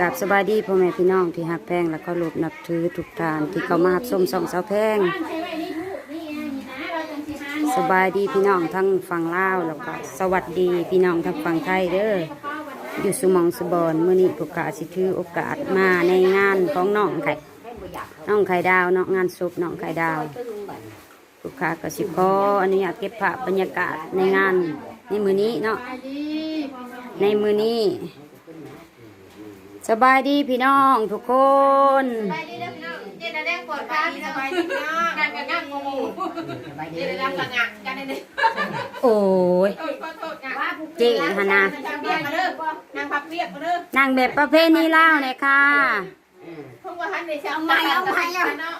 กับสบายดีพ่อแม่พี่น้องที่หักแพงและเคารพนับถือทุกทานที่เขามารับชมสองสาวแพงสบายดีพี่น้องทั้งฝั่งลาวแล้วก็สวัสดีพี่น้องทั้งฝั่งไทยเด้ออยู่สุมองสบอนมื้อนี้ผู้กาสิถือโอกาสมาในงานของน้องไข่น้องไข่ดาวเนาะงานศพน้องไข่ดาวผู้กาก็สิขออนุญาตเก็บภาพบรรยากาศในงานในมือนี้เนาะในมือนี้ สบายดีพี่น้องทุกคนไปดีเด้อพี่น้องเจ๊ดาแดงปวดฟ้าพี่น้องไปดีพี่น้องนั่งกันนั่งงงเจ๊ดาแดงละงักกันเลยโอ้ยโอ้ยขอโทษนะเจ๊ฮะนะนางเบียกมาเด้อนางพับเบียกมาเด้อนางแบบประเภทนี้เล่าวเนี่ยค่ะเพิ่งว่าทันได้เช้าเอาใหม่เอาใหม่เนาะ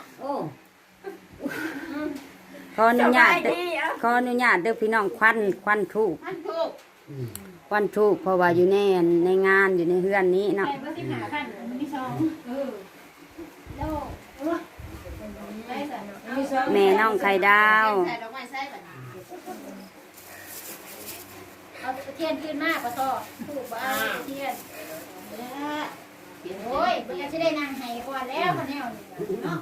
ขออนุญาตเด้อขออนุญาตเด้อพี่น้องควันควันทูบท่านถูกค วันทูบเพราะว่าอยู่ในในงานอยู่ในเฮือนนี้เนาะเบอร์ที่หาพันมีสองเออแล้วเออได้ใส่เนาะมีสองแม่น้องไข่ดาว ใส่ดอกไม้ใส่แบบนี้เอาเทียนขึ้นมากปะต่อถูกป่ะเทียนโอ้ยมันจะได้นางไห้ก่อนแล้วคนแนวนี่เนาะ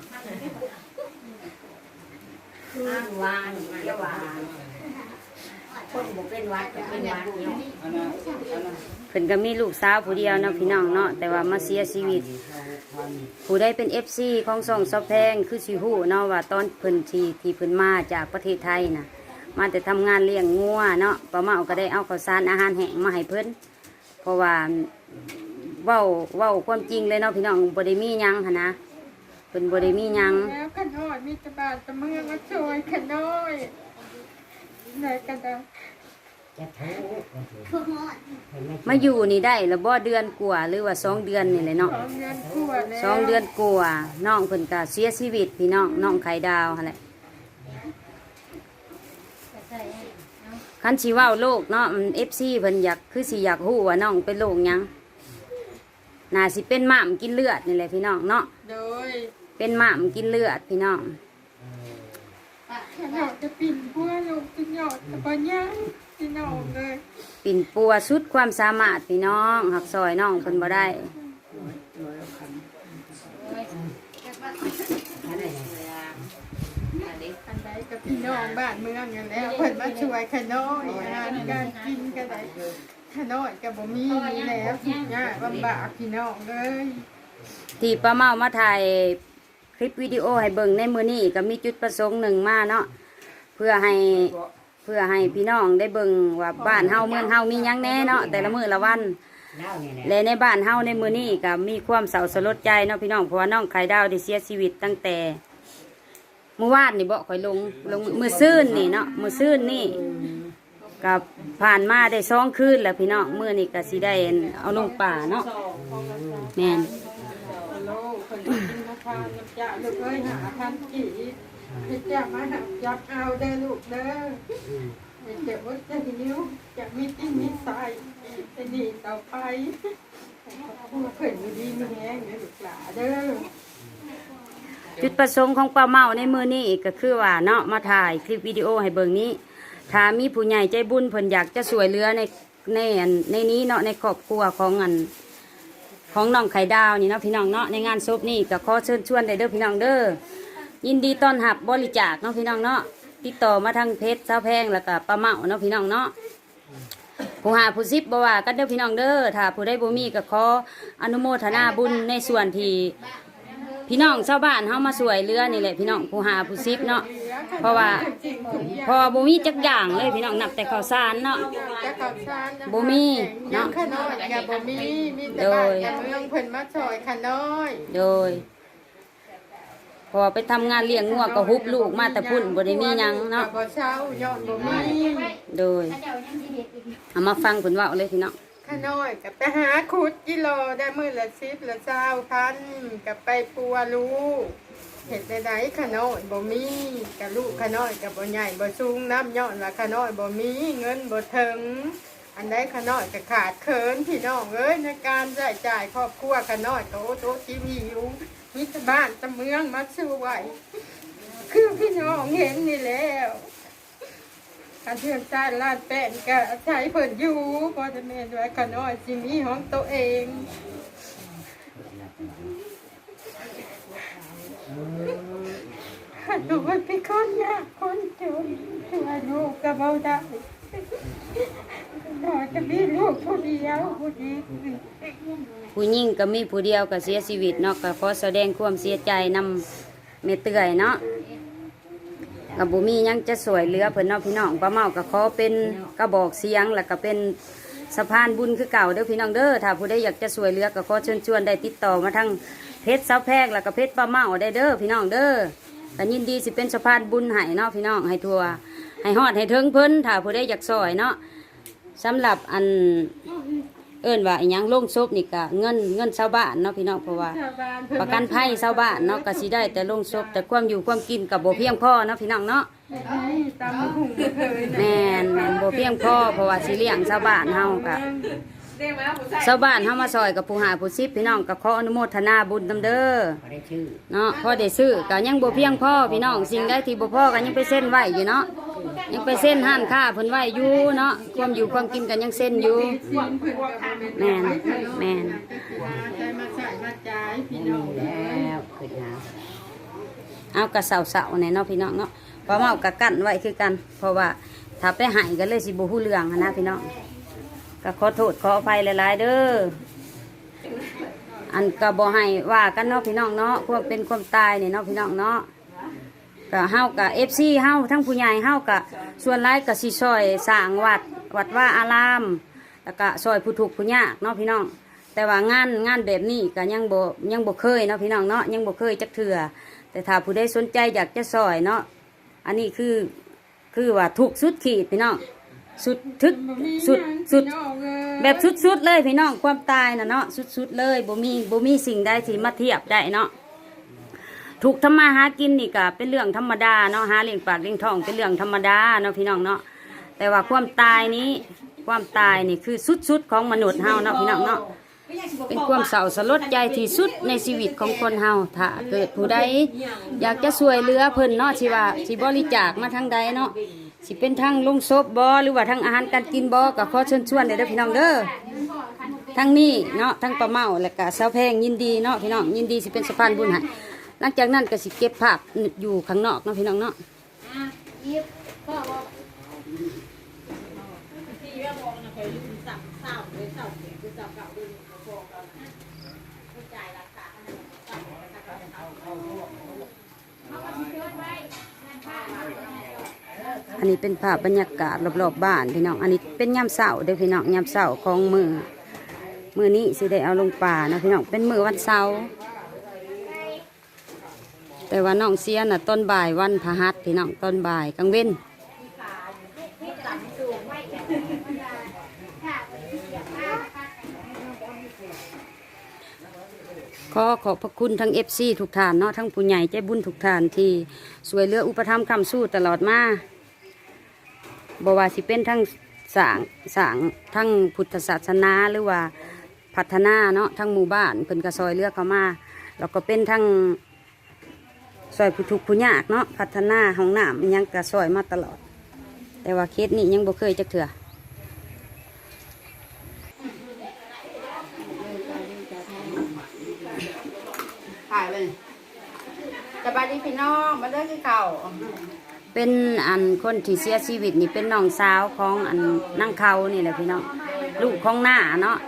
อ้างวานเยาวาน คนบ่เป็นวัดก็เป็นวัดเนาะเพิ่นก็มีลูกสาวผู้เดียวเนาะพี่น้องเนาะแต่ว่ามาเสียชีวิต ผู้ได้เป็น FC ของส่องซอแพงคือสิฮู้เนาะว่าตอนเพิ่นที่ที่เพิ่นมาจากประเทศไทยน่ะ มาแต่ทำงานเลี้ยงงัวเนาะป้าเมาก็ได้เอาข้าวสารอาหารแห้งมาให้เพิ่นเพราะว่าเว้าเว้าความจริงเลยเนาะพี่น้องบ่ได้มีหยังหันนะเพิ่นบ่ได้มีหยัง แล้วขน้อยมีแตะบาดแตะเมืองมาช่วยขน้อย ไหนกันเด้อจะโทษมาอยู่นี่ได้แล้วบ่เดือนกว่าหรือว่าสองเดือนนี่แหละเนาะสองเดือนกว่าแล้วสองเดือนกว่าน้องเพิ่นก็เสียชีวิตพี่น้องน้องไข่ดาวหั่นแหละคันสิเว้าโลกเนาะมัน FC เพิ่นอยากคือสิอยากฮู้ว่าน้องเป็นโรคหยังน่าสิเป็นหม่ามกินเลือดนี่แหละพี่น้องเนาะโดยเป็นหม่ามกินเลือดพี่น้อง ขน้อยจะปิ่นพัวลงจะหยอดตะปะย่างพี่น้องเลยปิ่นปัวสุดความสามารถพี่น้องหักซอยน้องเพิ่นบ่ได้อันใดกับพี่น้องบ้านเมืองกันแล้วเพิ่นมาช่วยขน้อยอาหารการกินกันได้ขน้อยกับบ่มีแล้วทุกอย่างลำบากพี่น้องเลยที่ป้าเมามาถ่ายค ลิปวิดีโอให้เบิ่งในมือนี้ก็มีจุดประสงค์หนึ่งมาเนาะเพื่อให้เพื่อให้พี่น้องได้เบิ่งว่าบ้านเฮาเมืองเฮามีหยังแน่เนาะแต่ละมื้อละวันเลยและในบ้านเฮาในมือนี้ก็มีความเศร้าสลดใจเนาะพี่น้องเพราะว่าน้องไข่ดาวได้เสียชีวิตตั้งแต่เมื่อวานนี่บ่ค่อยลงลงมือซื่นนี่เนาะมือซื่นนี่กับผ่านมาได้สองคืนแล้วพี่น้องมื้อนี้ก็สิได้เอาลงป่าเนาะแม่น โลกคนกินมะ พานจ่าลูกเอ้ยหาพันกี่พี่จะมาหักจับเอาเด้อลูกเด้ออย่เจ็บว่าจะหิวจะมีติ้งมีใส่จะดีต่อไปผู้เพิ่นอยู่ดีมีแห้งเด้อลูกหลาเด้อจุดประสงค์ของป้าเมาในมือนี้ก็คือว่าเนาะมาถ่ายคลิปวิดีโอให้เบิ่งนี้ถ้ามีผู้ใหญ่ใจบุญเพิ่นอยากจะสวยเหลือในในนในนี้เนาะในครอบครัวของอัน ของน้องไข่ดาวนี่เนาะพี่น้องเนาะในงานศพนี่ก็ขอเชิญชวนได้เด้อพี่น้องเด้อยินดีต้อนรับบริจาคเนาะพี่น้องเนาะติดต่อมาทางเพจสาแพงแล้วก็ป้าเมาเนาะพี่น้องเนาะผู้หาผู้ซิบบ่ว่ากันเด้อพี่น้องเด้อถ้าผู้ใดบ่มีก็ขออนุโมทนาบุญในส่วนที่พี่น้องชาวบ้านเฮามาสวยเรือนี่แหละพี่น้องผู้หาผู้ซิบเนาะ เพราะว่าเพอบ่มีจักอย่างเลยพี่น้องนับแต่ข้าวสารเนาะ จะขับชานบ่มีเนาะขน้อยอย่าบ่มีมีแต่บ้านแต่เมืองเพิ่นมาช่วยขน้อยโดย พอไปทำงานเลี้ยงงัวก็ฮุบลูกมาแต่พุ่นบ่ได้มีหยังเนาะ บ่เช้าย้อนบ่มีโดยเอามาฟังเพิ่นเว้าเลยพี่น้อง ขน้อยกับไปหาขุดกิโลได้มื้อละสิบละเจ้าพันกับไปปัวลูก เห็ดใดๆขน้อยบ่มีกับลูกขน้อยกับบ่ใหญ่บ่สูงน้ำย้อนว่าขน้อยบ่มีเงินบ่ถึง อันใดขน้อยก็ขาดเขินพี่น้องเอ้ยในการใช้จ่ายครอบครัวขน้อยก็โอ้โตชีวิวมีแต่บ้านต่เมืองมาช่วยคือพี่น้องเห็นนี่แล้วการเทือนชาติลาดแป้นก็ใช้เพิ่นอยู่พอจะเมนไว้ขน้อยสิมีของตัวเอง ลูเป็นคนยากคนจนตัวลูกก็เบาได้หน่อยจะมีลูกผู้เดียวผู้เดียวผู้หญิงก็มีผู้เดียวก็เสียชีวิตเนาะก็ขอแสดงความเสียใจนำเมเตื่อยเนาะกับบุมียังจะสวยเหลือเพิ่นเนาะพี่น้องป้าเมาก็ขอเป็นกระบอกเสียงแล้วก็เป็นสะพานบุญคือเก่าเด้อพี่น้องเด้อถ้าผู้ใดอยากจะสวยเหลือก็ขอเชิญชวนได้ติดต่อมาทาง เพจสาวแพรกแล้วก็เพจป้าเมาได้เด้อพี่น้องเด้อก็ยินดีสิเป็นสะพานบุญให้เนาะพี่น้องให้ทัวให้ฮอดให้ถึงเพิ่นถ้าผู้ใดอยากสวยเนาะสำหรับอันเอิ้นว่าอหยังโลงศพนี่ก็เงินเงินชาวบ้านเนาะพี่น้องเพราะว่า ประกันภัยชาวบ้านเนาะก็สิได้แต่โลงศพแต่ความอยู่ความกินกับบ่เพียงพอเนาะพี่น้องเนาะตามหุ่งเคยแม่นแม่นบ่เพียงพอเพราะว่าสิเลี้ยงชาวบ้านเฮาก็ ชาวบ้านเฮามาซอยกับผู้หาผู้ซิบพี่น้องก็ขออนุโมทนาบุญนำเด้อบ่ได้ชื่อเนาะพอได้ซื้อก็ยังบ่เพียงพอพี่น้องสิ่งใดที่บ่พอก็ยังไปเส้นไว้อยู่เนาะยังไปเส้นห้านค้าเพิ่นไว้อยู่เนาะความอยู่ความกินก็ยังเส้นอยู่แม่นแม่นใจมาใส่มาจ่ายพี่น้องแล้วขึ้นหาเอากระเสาเสาๆเนี่ยเนาะพี่น้องเนาะเพราะว่าเอากระกั้นไว้คือกัน เพราะว่าถ้าไปใหายก็เลยสิบูฮู้เรื่องหั้นนะพี่น้อง ก็ขอโทษขออภัยหลายๆเด้ออันก็บ่ให้ว่ากันเนาะพี่น้องเนาะความเป็นความตายเนี่ยเนาะพี่น้องเนาะก็เฮากับเอฟซีเฮาทั้งผู้ใหญ่เฮากับส่วนหลายก็สิซอยสร้างวัดวัดว่าอาราม แล้วก็ซอยผู้ทุกผู้ยากเนาะพี่น้อง แต่ว่างานงานแบบนี้ก็ยังบ่ยังบ่เคยเนาะพี่น้องเนาะยังบ่เคยจักเทื่อแต่ถ้าผู้ใดสนใจอยากจะซอยเนาะอันนี้คือคือว่าถูกสุดขีดพี่น้อง สุดทึกสุดสุดแบบสุดๆเลยพี่น้องความตายนะเนาะสุดๆเลยบ่มีบ่มีสิ่งใดที่มาเทียบได้เนาะถูกทำมาหากินนี่ก็เป็นเรื่องธรรมดาเนาะหาเลี้ยงปากเลี้ยงท้องเป็นเรื่องธรรมดาเนาะพี่น้องเนาะแต่ว่าความตายนี้ความตายนี่คือสุดๆของมนุษย์เฮาเนาะพี่น้องเนาะเป็นความเศร้าสลดใจที่สุดในชีวิตของคนเฮาถ้าเกิดผู้ใดอยากจะช่วยเหลือเพิ่นเนาะสิว่าสิบริจาคมาทางใดเนาะ สิเป็นทางลงศพบอหรือว่าทางอาหารการกินบอก็ขอเชิญชวนเด้อพี่น้องเด้อทางนี้เนาะทางปลาเมาและก็สาวแพงยินดีเนาะพี่น้องยินดีสิเป็นสะพานบุญให้หลังจากนั้นก็สิเก็บภาพอยู่ข้างนอกเนาะพี่น้องเนาะ อันนี้เป็นภาพบรรยากาศรอบๆบ้านพี่น้อง อันนี้เป็นยามเสาร์เด้อพี่น้องยามเสาร์ของมือมือนี้สิได้เอาลงป่านะพี่น้องเป็นมือวันเสาร์แต่ว่าน้องเสียน่ะต้นบ่ายวันพหัสพี่น้องต้นบ่ายกลางเว้นขอขอบพระคุณทั้งเอฟซีทุกท่านเนาะทั้งผู้ใหญ่ใจบุญทุกท่านที่สวยเลืออุปถัมภ์คำสู้ตลอดมา บว่าสิเป็นทั้งสางสางทั้งพุทธศาสนาหรือว่าพัฒนาเนาะทั้งหมู่บ้านเพิ่นก็ซอยเลือกเขามาแล้วก็เป็นทั้งซอยผู้ทุกผู้ยากเนาะพัฒนาห้องน้ำยังก็ซอยมาตลอด แต่ว่าเคสนี้ยังบ่เคยจักเถื่อถ่ายเลยสบายดีพี่น้องมาเลิกที่เก่า เป็นอันคนที่เสียชีวิตนี่เป็นน้องสาวของอันนั่งเขานี่แหละพี่น้องลูกของหน้าเนาะ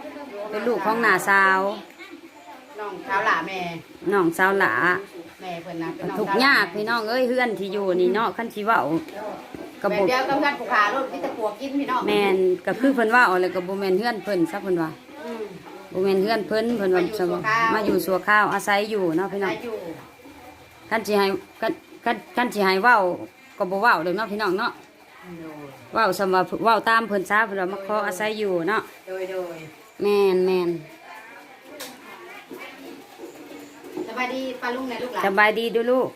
เป็นลูกของหน้าสาวน้องเท้าหล่าแม่น้องสาวหลาแม่เพิ่นนะเป็นน้องทุกข์ยากพี่น้องเอ้ยเฮือนที่อยู่นี่เนาะขั้นชีว่ากกระบบบเดียวกับเพื่อนผู้ขาลูกที่ตะปัวกินพี่น้องแมนก็คือเพิ่นว่าเอาเลยก็บ่แม่นเฮือนเพิ่นซะเพิ่นว่าอืมบ่แม่นเฮือนเพิ่นเพิ่นว่ามาอยู่ชั่วคราว มาอยู่สัวข้าวอาศัยอยู่เนาะพี่น้ออางยุคันสิให้คันคันคันสิให้เว้า ก็บ่เว้าเด้อเนาะพี่น้องเนาะเว้าสำว่าเว้าตามเพิ่นซะเพิ่นว่ามาขออาศัยอยู่เนาะโดยโดยแม่นแม่นสบายดีปลาลุงในลูกหลานสบายดีเดูลูก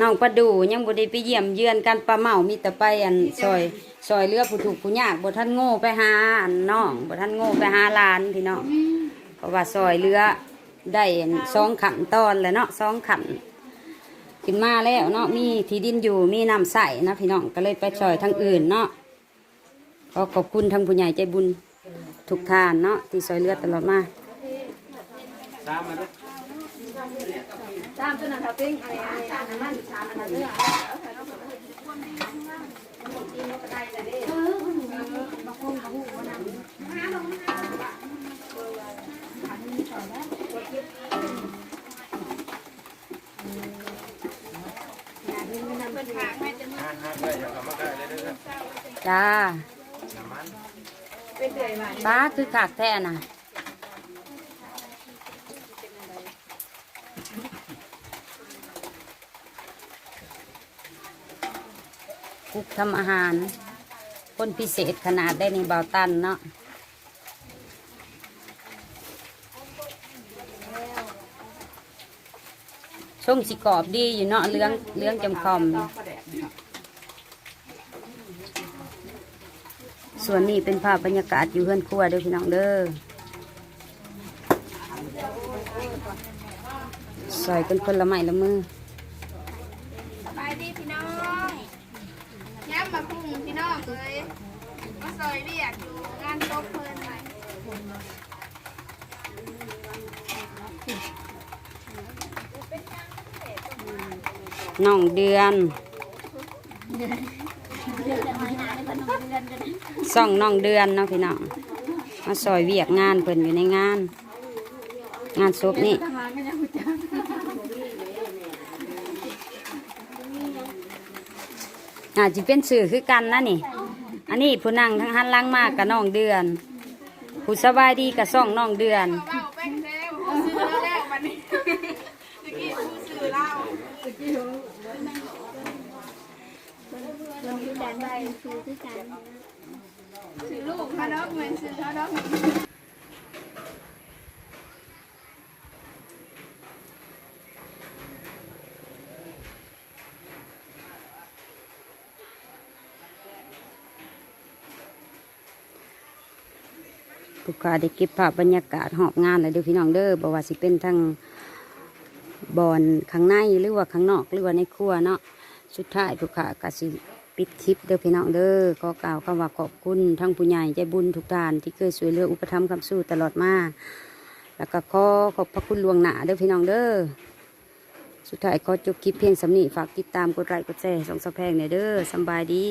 น้องประดูยังบ่ได้ไปเยี่ยมเยือนกันปลาเมามีแต่ไปอันซอยซอยเรือผู้ถูกข์ผู้ยากบ่ทันโง่ไปหาอันน้องบ่ทันโง่ไปหาหลานพี่น้องเพราะว่าซอยเรือได้สองขันตอนแล้วเนาะสองขัน ขึ้นมาแล้วเนาะมีที่ดินอยู่มีน้ำใสนะพี่น้องก็เลยไปซอยทางอื่นเนาะขอขอบคุณทางผู้ใหญ่ใจบุญทุกทานเนาะที่ซอยเลือดตลอดมาตามมาด้วยตามตัวนั้นเขาปิ้งอะไรอะไรอันนั้นชามอันนั้นเนื้อห้าห้าเลยอย่าเข้ามาใกล้เลยเด้อ จ้าน้ำมันป้าคือขากแท้น่ะคุกทำอาหาร คนพิเศษขนาดได้ในเบาตันเนาะช่งสิกรอบดีอยู่เนาะเลี้ยงเลี้ยงจำคอม ส่วนนี้เป็นภาพบรรยากาศอยู่เฮือนครัวเด้อพี่น้องเด้อใส่กันคนละไม้ละมือสบายดีพี่น้องย้ำมาพุ่งพี่น้องเลยมาซอยเรียกอยู่งานจบเพลินไหมน้องเดือน ส่องน้องเดือนเนาะพี่น้องมาซอยเวียกงานเพิ่นอยู่ในงาน งานศพนี่อาจจะเป็นสื่อคือกันนะนี่ อันนี้ผู้นั่งทั้งหันหลังมากกับน้องเดือน ผู้สบายดีกับส่องน้องเดือน เบ้าแป้งเซลผู้ซื้อแล้วแล้ววันนี้ตะกี้ผู้ซื้อเหล้า ซื้อลูกเขาดอกเหมือนซื้อเขาดอกเหมือนผู้ค้าได้เก็บภาพบรรยากาศหอบงานเลยเด้อพี่น้องเด้อบอกว่าสิเป็นทั้งบอนข้างในหรือว่าข้างนอกหรือว่าในครัวเนาะสุดท้ายผู้ค้าก็สิ ปิดคลิปเด้อพี่น้องเด้อก็กล่าวคำว่าขอบคุณทั้งผู้ใหญ่ใจบุญทุกท่านที่เคยช่วยเหลืออุปถัมภ์คำสู้ตลอดมาแล้วก็ขอขอบพระคุณลวงหนาเด้อพี่น้องเด้อสุดท้ายขอจบคลิปเพียงสำนีฝากติดตามกดไลค์กดแชร์ส่งสะแพงเนอยเด้อสบายดี